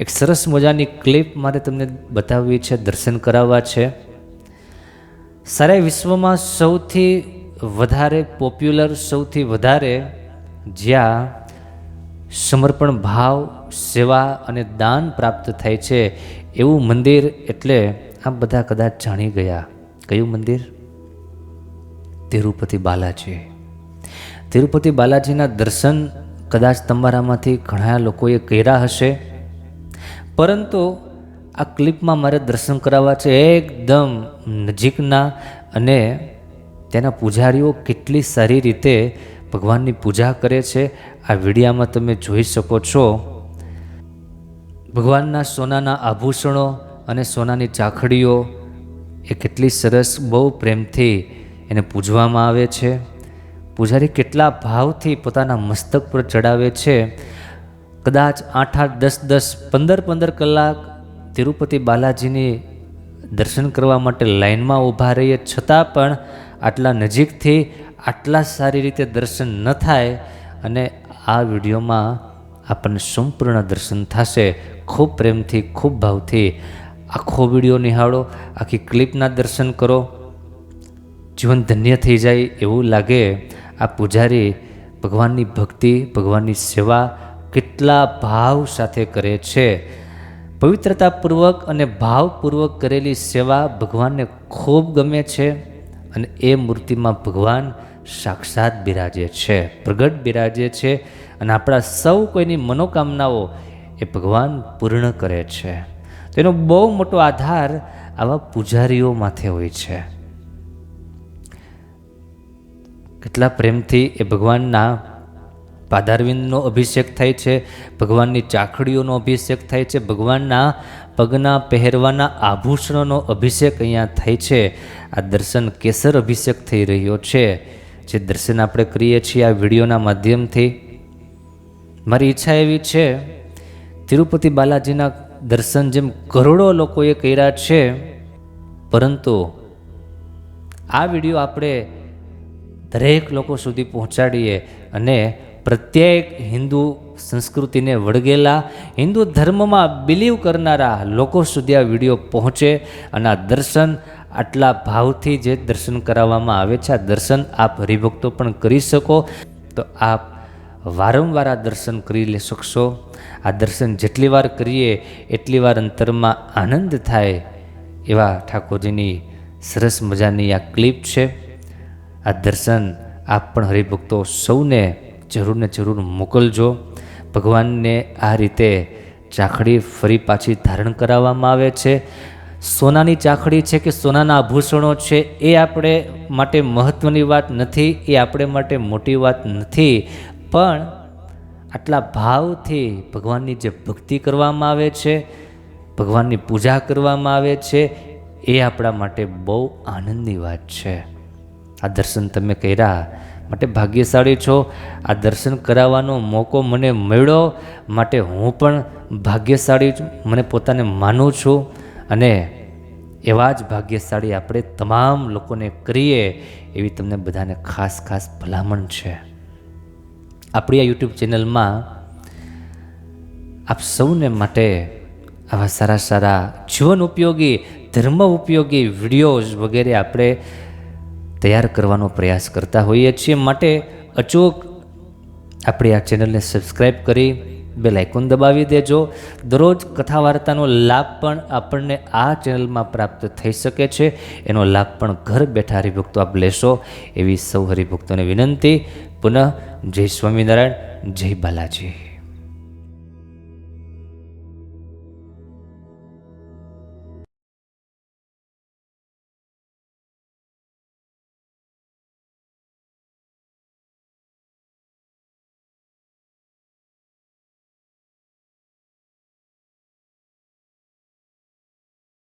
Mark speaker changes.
Speaker 1: એક સરસ મજાની ક્લિપ મારે તમને બતાવવી છે, દર્શન કરાવવા છે. સારા વિશ્વમાં સૌથી વધારે પોપ્યુલર સૌથી વધારે જ્યાં સમર્પણ ભાવ, સેવા અને દાન પ્રાપ્ત થાય છે એવું મંદિર એટલે આ બધા કદાચ જાણી ગયા. કયું મંદિર? તિરુપતિ બાલાજી. તિરુપતિ બાલાજીના દર્શન કદાચ તમારામાંથી ઘણા લોકોએ કર્યા હશે. પરંતુ આ ક્લિપમાં મારે દર્શન કરાવવા છે એકદમ નજીકના અને તેના પૂજારીઓ કેટલી સારી રીતે ભગવાનની પૂજા કરે છે. આ વિડીયામાં તમે જોઈ શકો છો. ભગવાનના સોનાના આભૂષણો અને સોનાની ચાખડીઓ એ કેટલી સરસ બહુ પ્રેમથી એને પૂજવામાં આવે છે. પૂજારી કેટલા ભાવથી પોતાના મસ્તક પર ચડાવે છે. કદાચ આઠ આઠ દસ દસ પંદર પંદર કલાક તિરુપતિ બાલાજીની દર્શન કરવા માટે લાઈનમાં ઊભા રહીએ, છતાં પણ આટલા નજીકથી આટલા સારી રીતે દર્શન ન થાય અને આ વિડીયોમાં આપણને સંપૂર્ણ દર્શન થશે. ખૂબ પ્રેમથી, ખૂબ ભાવથી આખો વીડિયો નિહાળો, આખી ક્લિપના દર્શન કરો. જીવન ધન્ય થઈ જાય એવું લાગે આ પૂજારી ભગવાનની ભક્તિ, ભગવાનની સેવા કેટલા ભાવ સાથે કરે છે. પવિત્રતાપૂર્વક અને ભાવપૂર્વક કરેલી સેવા ભગવાનને ખૂબ ગમે છે અને એ મૂર્તિમાં ભગવાન સાક્ષાત બિરાજે છે, પ્રગટ બિરાજે છે અને આપણા સૌ કોઈની મનોકામનાઓ એ ભગવાન પૂર્ણ કરે છે. તેનો બહુ મોટો આધાર આવા પૂજારીઓ માથે હોય છે. કેટલા પ્રેમથી એ ભગવાનના પાદારવિંદનો અભિષેક થાય છે, ભગવાનની ચાખડીઓનો અભિષેક થાય છે, ભગવાનના પગના પહેરવાના આભૂષણોનો અભિષેક અહીંયા થાય છે. આ દર્શન કેસર અભિષેક થઈ રહ્યો છે, જે દર્શન આપણે કરીએ છીએ આ વિડીયોના માધ્યમથી. મારી ઈચ્છા એવી છે, તિરુપતિ બાલાજીના દર્શન જેમ કરોડો લોકોએ કર્યા છે, પરંતુ આ વીડિયો આપણે દરેક લોકો સુધી પહોંચાડીએ અને પ્રત્યેક હિન્દુ સંસ્કૃતિને વળગેલા હિન્દુ ધર્મમાં બિલીવ કરનારા લોકો સુધી આ વીડિયો પહોંચે અને આ દર્શન આટલા ભાવથી જે દર્શન કરાવવામાં આવે છે, આ દર્શન આપ હરિભક્તો પણ કરી શકો. તો આપ વારંવાર આ દર્શન કરી લઈ શકશો. આ દર્શન જેટલી વાર કરીએ, એટલી વાર અંતરમાં આનંદ થાય એવા ઠાકોરજીની સરસ મજાની આ ક્લિપ છે. આ દર્શન આપ પણ હરિભક્તો સૌને જરૂર ને જરૂર મોકલજો. ભગવાનને આ રીતે ચાખડી ફરી પાછી ધારણ કરાવવામાં આવે છે. સોનાની ચાખડી છે કે સોનાના આભૂષણો છે, એ આપણે માટે મહત્ત્વની વાત નથી, એ આપણે માટે મોટી વાત નથી. પણ આટલા ભાવથી ભગવાનની જે ભક્તિ કરવામાં આવે છે, ભગવાનની પૂજા કરવામાં આવે છે, એ આપણા માટે બહુ આનંદની વાત છે. આ દર્શન તમે કર્યા માટે ભાગ્યશાળી છો. આ દર્શન કરાવવાનો મોકો મને મળ્યો. માટે હું પણ ભાગ્યશાળી. મને પોતાને માનું છું. અને એવા જ ભાગ્યશાળી આપણે તમામ લોકોને કરીએ એવી તમને બધાને ખાસ ખાસ ભલામણ છે. આપણી આ યુટ્યુબ ચેનલમાં આપ સૌને માટે આવા સારા સારા જીવન ઉપયોગી, ધર્મ ઉપયોગી વિડીયોઝ વગેરે આપણે તૈયાર કરવાનો પ્રયાસ કરતા હોઈએ છીએ. માટે અચૂક આપણી આ ચેનલને સબસ્ક્રાઈબ કરી બે લાઇકોન દબાવી દેજો. દરરોજ કથા વાર્તાનો લાભ પણ આપણને આ ચેનલમાં પ્રાપ્ત થઈ શકે છે. એનો લાભ પણ ઘર બેઠા હરિભક્તો આપ લેશો એવી સૌ હરિભક્તોને વિનંતી. પુનઃ જય સ્વામિનારાયણ, જય બાલાજી.